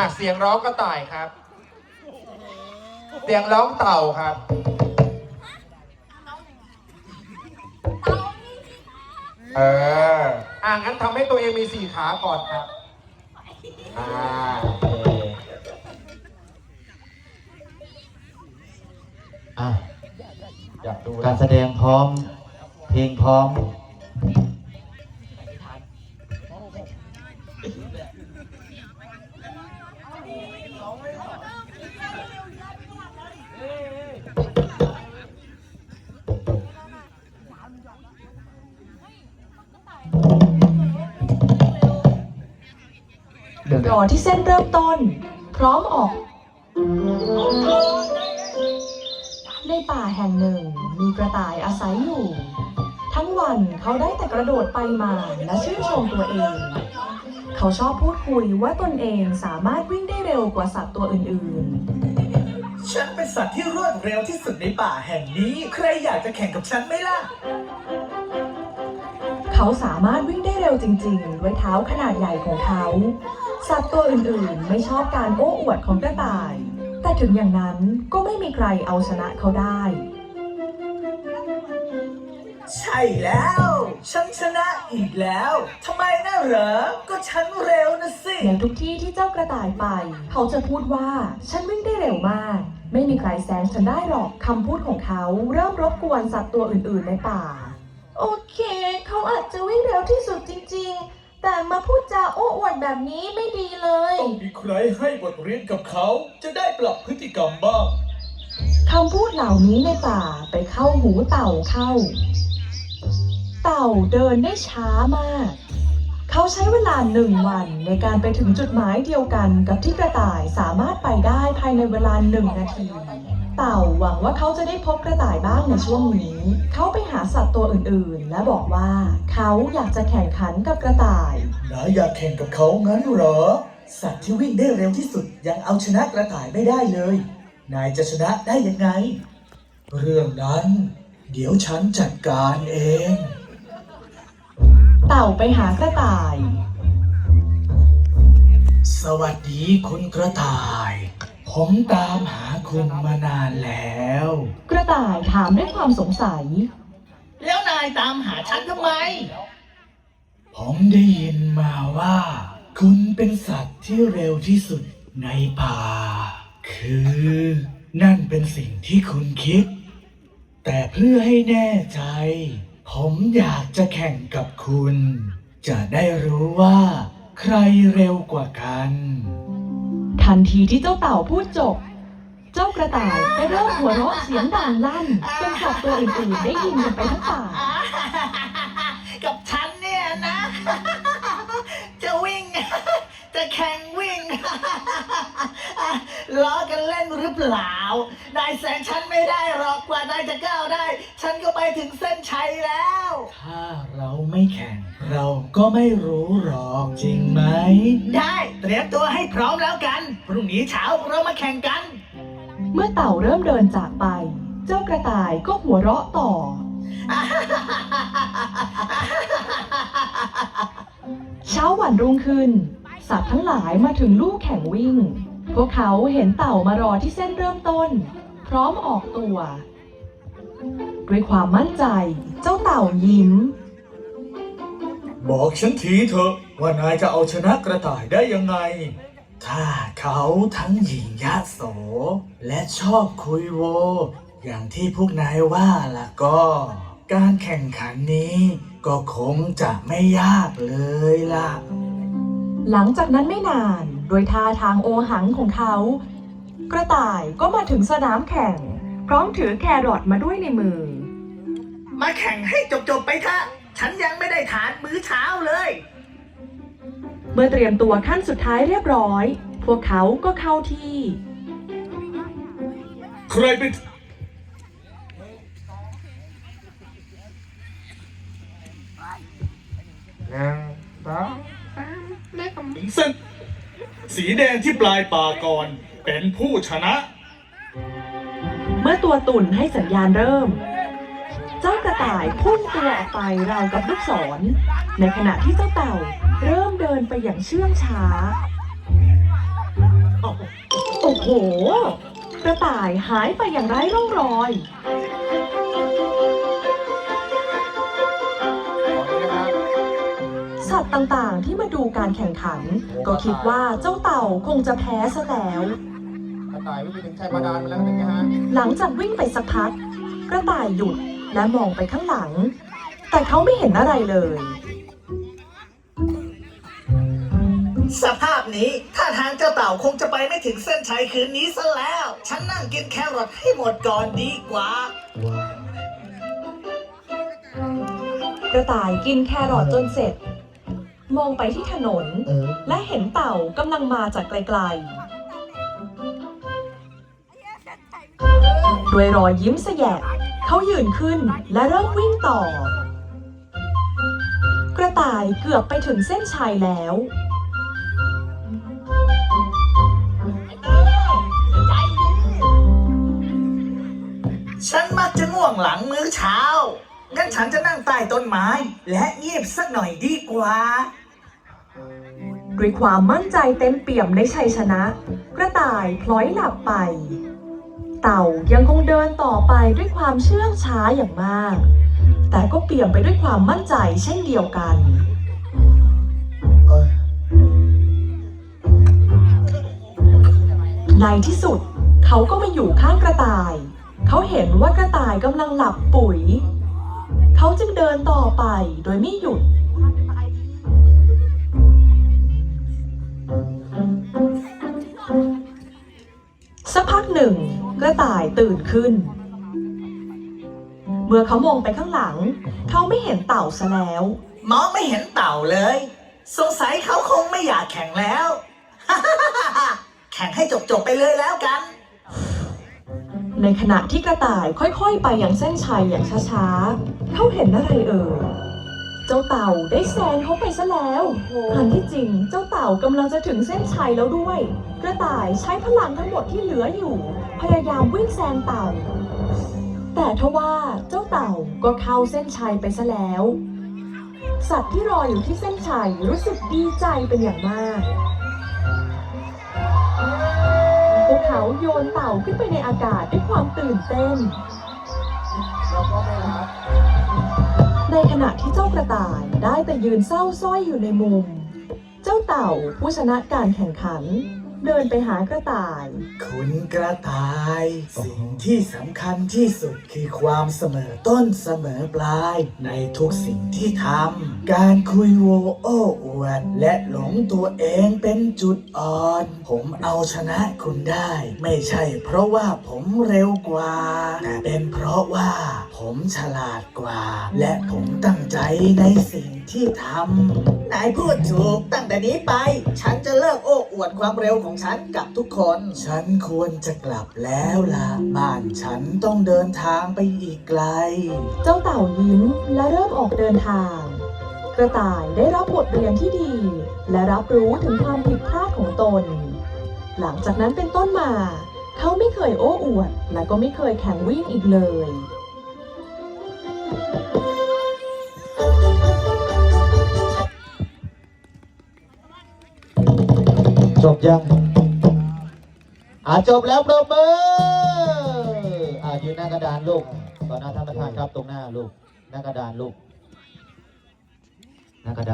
อะเสียงร้องกระต่ายครับ เสียงร้องเต่าครับ เออ อะงั้นทำให้ตัวเองมีสี่ขาก่อนครับ อ่าโอเคอะอยากดูการแสดงพร้อม เพลงพร้อม รอที่เส้นเริ่มต้น พร้อมออก ในป่าแห่งหนึ่งมีกระต่ายอาศัยอยู่ ทั้งวันเขาได้แต่กระโดดไปมาและชื่นชมตัวเอง เขาชอบพูดคุยว่าตนเองสามารถวิ่งได้เร็วกว่าสัตว์ตัวอื่นฉันเป็นสัตว์ที่รวดเร็วที่สุดในป่าแห่งนี้ ใครอยากจะแข่งกับฉันไหมล่ะ ๆ เขาสามารถวิ่งได้เร็วจริง ๆ ด้วยเท้าขนาดใหญ่ของเขา สัตว์ตัวอื่นๆ ไม่ชอบการโอ้อวดของกระต่าย แต่ถึงอย่างนั้นก็ไม่มีใครเอาชนะเขาได้ ใช่แล้ว ฉันชนะอีกแล้วทำไมนะเหรอ ก็ฉันเร็วนะสิ ในทุกที่ที่เจ้ากระต่ายไป เขาจะพูดว่าฉันวิ่งได้เร็วมาก ไม่มีใครแซงฉันได้หรอกคำพูดของเขาเริ่มรบกวนสัตว์ตัวอื่นๆในป่า โอเค เขาอาจจะวิ่งเร็วที่สุดจริง ๆ แต่มาพูดจาโอ้อวดแบบนี้ไม่ดีเลย ต้องมีใครให้บทเรียนกับเขา จะได้ปรับพฤติกรรมบ้าง คำพูดเหล่านี้ในป่าไปเข้าหูเต่าเข้า เต่าเดินได้ช้ามาก เขาใช้เวลาหนึ่งวันในการไปถึงจุดหมายเดียวกันกับที่กระต่ายสามารถไปได้ภายในเวลาหนึ่งนาที เต่าหวังว่าเขาจะได้พบกระต่ายบ้างในช่วงนี้ เขาไปหาสัตว์ตัวอื่นๆ และบอกว่า เขาอยากจะแข่งขันกับกระต่าย นายอยากแข่งกับเขางั้นเหรอ สัตว์ที่วิ่งได้เร็วที่สุดยังเอาชนะกระต่ายไม่ได้เลย นายจะชนะได้ยังไง เรื่องนั้น เดี๋ยวฉันจัดการเอง เต่าไปหากระต่าย สวัสดีคุณกระต่าย ผมตามหาคุณมานานแล้ว กระต่ายถามด้วยความสงสัย แล้วนายตามหาฉันทำไม ผมได้ยินมาว่า คุณเป็นสัตว์ที่เร็วที่สุดในป่า คือ นั่นเป็นสิ่งที่คุณคิด แต่เพื่อให้แน่ใจ ผมอยากจะแข่งกับคุณ จะได้รู้ว่า ใครเร็วกว่ากัน ทันทีที่เจ้าเต่าพูดจบ เจ้ากระต่ายก็เริ่มหัวเราะเสียงดังลั่นจนสัตว์ตัวอื่นๆได้ยินกันไปทั้งป่า กับฉันเนี่ยนะ จะวิ่ง จะแข่งวิ่งล้อกันเล่นหรือเปล่านายแสงฉันไม่ได้หรอกกว่านายจะก้าวได้ ฉันก็ไปถึงเส้นชัยแล้ว ถ้าเราไม่แข่ง เราก็ไม่รู้หรอกจริงไหม ได้ เตรียมตัวให้พร้อมแล้วกัน พรุ่งนี้เช้าเรามาแข่งกัน เมื่อเต่าเริ่มเดินจากไป เจ้ากระต่ายก็หัวเราะต่อ เช้าวันรุ่งขึ้น สัตว์ทั้งหลายมาถึงลู่แข่งวิ่ง พวกเขาเห็นเต่ามารอที่เส้นเริ่มต้น พร้อมออกตัว ด้วยความมั่นใจ เจ้าเต่ายิ้ม บอกฉันทีเถอะว่านายจะเอาชนะกระต่ายได้ยังไง ถ้าเขาทั้งหญิงยะโส และชอบคุยโว อย่างที่พวกนายว่าล่ะก็ การแข่งขันนี้ก็คงจะไม่ยากเลยล่ะ หลังจากนั้นไม่นานโดยท่าทางโอหังของเขา กระต่ายก็มาถึงสนามแข่ง พร้อมถือแครอทมาด้วยในมือ มาแข่งให้จบๆไปเถอะฉันยังไม่ได้ทานมื้อเช้าเลยเมื่อเตรียมตัวขั้นสุดท้ายเรียบร้อย พวกเขาก็เข้าที่ ใครเป็นหนึ่งสองถึงเส้นสีแดงที่ปลายปากก่อน เป็นผู้ชนะ เมื่อตัวตุ่นให้สัญญาณเริ่ม เจ้ากระต่ายพุ่งตัวออกไปราวกับลูกศร ในขณะที่เจ้าเต่า เริ่มเดินไปอย่างเชื่องช้า โอ้โห กระต่ายหายไปอย่างไร้ร่องรอย สัตว์ต่างๆที่มาดูการแข่งขัน ก็คิดว่าเจ้าเต่าคงจะแพ้ซะแล้ว กระต่ายวิ่งไปถึงชัยบาดาลมาแล้วนะฮะหลังจากวิ่งไปสักพัก กระต่ายหยุดและมองไปข้างหลัง แต่เขาไม่เห็นอะไรเลย สภาพนี้ถ้าทางเจ้าเต่าคงจะไปไม่ถึงเส้นชัยคืนนี้ซะแล้ว ฉันนั่งกินแครอทให้หมดก่อนดีกว่า กระต่ายกินแครอทจนเสร็จ มองไปที่ถนน เออ และเห็นเต่ากำลังมาจากไกลๆด้วยรอยยิ้มแสยะเขายืนขึ้นและเริ่มวิ่งต่อ กระต่ายเกือบไปถึงเส้นชัยแล้ว ง่วงหลังมื้อเช้า งั้นฉันจะนั่งใต้ต้นไม้ และเงียบสักหน่อยดีกว่า ด้วยความมั่นใจเต็มเปี่ยมในชัยชนะ กระต่ายพลอยหลับไป เต่ายังคงเดินต่อไปด้วยความเชื่องช้าอย่างมาก แต่ก็เปี่ยมไปด้วยความมั่นใจเช่นเดียวกันในที่สุด เขาก็มาอยู่ข้างกระต่าย เขาเห็นว่ากระต่ายกำลังหลับปุ๋ย เขาจึงเดินต่อไปโดยไม่หยุด สักพักหนึ่ง กระต่ายตื่นขึ้น เมื่อเขามองไปข้างหลัง เขาไม่เห็นเต่าซะแล้ว มองไม่เห็นเต่าเลย สงสัยเขาคงไม่อยากแข่งแล้ว แข่งให้จบๆไปเลยแล้วกัน ในขณะที่กระต่ายค่อยๆ ไปอย่างเส้นชัยอย่างช้าๆ เขาเห็นอะไรเอ่ย เจ้าเต่าได้แซงเขาไปซะแล้วอันที่จริงเจ้าเต่ากำลังจะถึงเส้นชัยแล้วด้วย กระต่ายใช้พลังทั้งหมดที่เหลืออยู่ พยายามวิ่งแซงเต่า แต่ทว่าเจ้าเต่าก็เข้าเส้นชัยไปซะแล้ว สัตว์ที่รออยู่ที่เส้นชัยรู้สึกดีใจเป็นอย่างมาก เขาโยนเต่าขึ้นไปในอากาศด้วยความตื่นเต้น ในขณะที่เจ้ากระต่ายได้แต่ยืนเศร้าสร้อยอยู่ในมุม เจ้าเต่าผู้ชนะการแข่งขัน เดินไปหากระต่าย คุณกระต่าย สิ่งที่สำคัญที่สุดคือความเสมอต้นเสมอปลาย ในทุกสิ่งที่ทำการคุยโวโอ้อวด และหลงตัวเองเป็นจุดอ่อน ผมเอาชนะคุณได้ ไม่ใช่เพราะว่าผมเร็วกว่า แต่เป็นเพราะว่าผมฉลาดกว่า และผมตั้งใจในสิ่งที่ทำนายพูดถูกตั้งแต่นี้ไป ฉันจะเลิกโอ้อวดความเร็วของฉันกับทุกคน ฉันควรจะกลับแล้วล่ะ บ้านฉันต้องเดินทางไปอีกไกล เจ้าเต่ายิ้มและเริ่มออกเดินทาง กระต่ายได้รับบทเรียนที่ดี และรับรู้ถึงความผิดพลาดของตน หลังจากนั้นเป็นต้นมา เขาไม่เคยโอ้อวด และก็ไม่เคยแข่งวิ่งอีกเลย จบยังอ่าจบแล้วปรบมืออ่ายืนหน้ากระดานลูกต่อหน้าท่านประธานครับตรงหน้าลูกหน้ากระดานลูกหน้ากระดาน